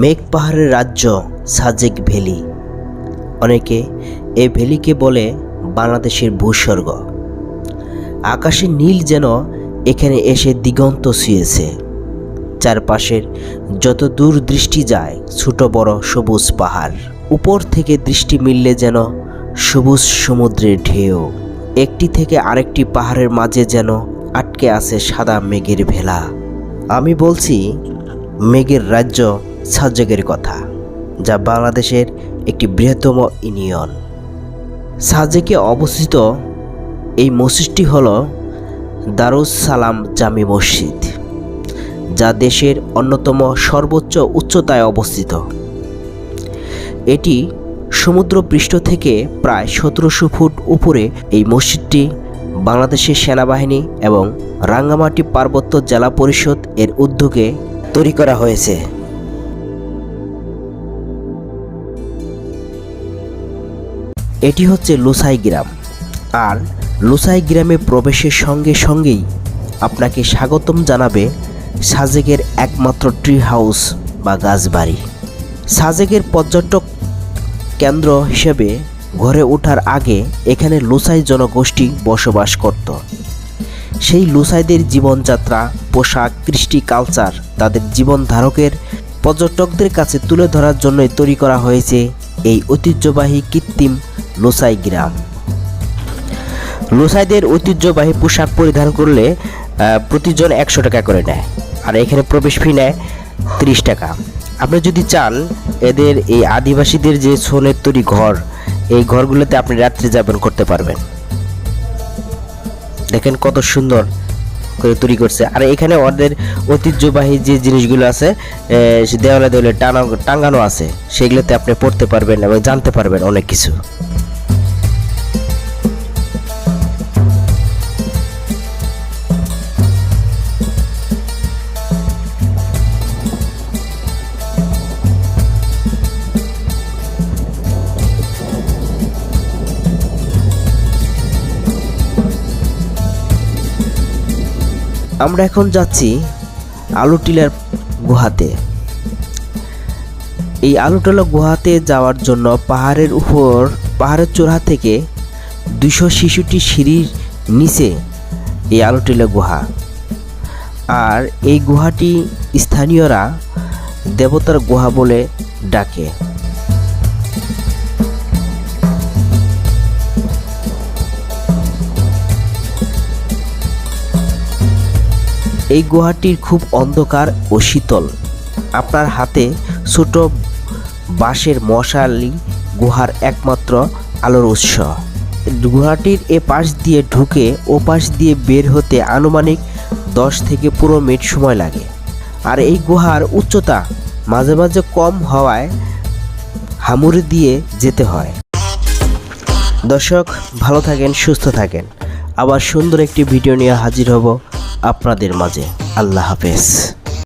মেঘ পাহাড়ের রাজ্য সাজেক ভ্যালি অনেকে এই ভ্যালিকে বলে বাংলাদেশের ভূস্বর্গ। আকাশে নীল যেন এখানে এসে দিগন্ত শুয়েছে। চারপাশের যত দূর দৃষ্টি যায় ছোট বড় সবুজ পাহাড়। উপর থেকে দৃষ্টি মিললে যেন সবুজ সমুদ্রের ঢেউ। একটি থেকে আরেকটি পাহাড়ের মাঝে যেন আটকে আছে সাদা মেঘের ভেলা। আমি বলছি, মেঘের রাজ্য সাজেকের কথা, যা বাংলাদেশের একটি বৃহত্তম ইউনিয়ন। সাজেকে অবস্থিত এই মসজিদটি হল দারুস সালাম জামি মসজিদ, যা দেশের অন্যতম সর্বোচ্চ উচ্চতায় অবস্থিত। এটি সমুদ্রপৃষ্ঠ থেকে প্রায় সতেরোশো ফুট উপরে এই মসজিদটি বাংলাদেশের সেনাবাহিনী এবং রাঙ্গামাটি পার্বত্য জেলা পরিষদ এর উদ্যোগে তৈরি করা হয়েছে। এটি হচ্ছে লুসাই গ্রাম। আর লুসাই গ্রামে প্রবেশের সঙ্গে সঙ্গেই আপনাকে স্বাগতম জানাবে সাজেকের একমাত্র ট্রি হাউস বা গাছবাড়ি। সাজেকের পর্যটক কেন্দ্র হিসেবে ঘরে ওঠার আগে এখানে লুসাই জনগোষ্ঠী বসবাস করত। সেই লুসাইদের জীবনযাত্রা, পোশাক, কৃষ্টি কালচার তাদের জীবন ধারকের পর্যটকদের কাছে তুলে ধরার জন্যই তৈরি করা হয়েছে এই ঐতিহ্যবাহী কৃত্রিম লোসাই গ্রাম। লোসাইদের ঐতিহ্যবাহী পোশাক পরিধান করলে প্রতিজন একশো টাকা করে নেয়। আর এখানে প্রবেশ ফি নেয় তিরিশ টাকা। আপনি যদি চান, এদের এই আদিবাসীদের যে সোনের তৈরি ঘর, এই ঘরগুলোতে আপনি রাত্রি যাপন করতে পারবেন। দেখেন কত সুন্দর করে তৈরি করছে। আর এখানে ওদের ঐতিহ্যবাহী যে জিনিসগুলো আছে দেওয়ালে দেওয়ালে টানা টাঙ্গানো আছে, সেগুলোতে আপনি পড়তে পারবেন এবং জানতে পারবেন অনেক কিছু। আমরা এখন যাচ্ছি আলুটিলার গুহাতে। এই আলুটিলা গুহাতে যাওয়ার জন্য পাহাড়ের উপর, পাহাড়ের চূড়া থেকে দুশো শিশুটি সিঁড়ির নিচে এই আলুটিলা গুহা। আর এই গুহাটি স্থানীয়রা দেবতার গুহা বলে ডাকে। এই গুহাটির খুব অন্ধকার ও শীতল। আপনার হাতে ছোট বাঁশের মশালি গুহার একমাত্র আলোর উৎস। গুহাটির এ পাশ দিয়ে ঢুকে ও পাশ দিয়ে বের হতে আনুমানিক দশ থেকে পনেরো মিনিট সময় লাগে। আর এই গুহার উচ্চতা মাঝে মাঝে কম হওয়ায় হামুড়ি দিয়ে যেতে হয়। দর্শক, ভালো থাকেন, সুস্থ থাকেন। আবার সুন্দর একটি ভিডিও নিয়ে হাজির হব আপনাদের মাঝে। আল্লাহ হাফেজ।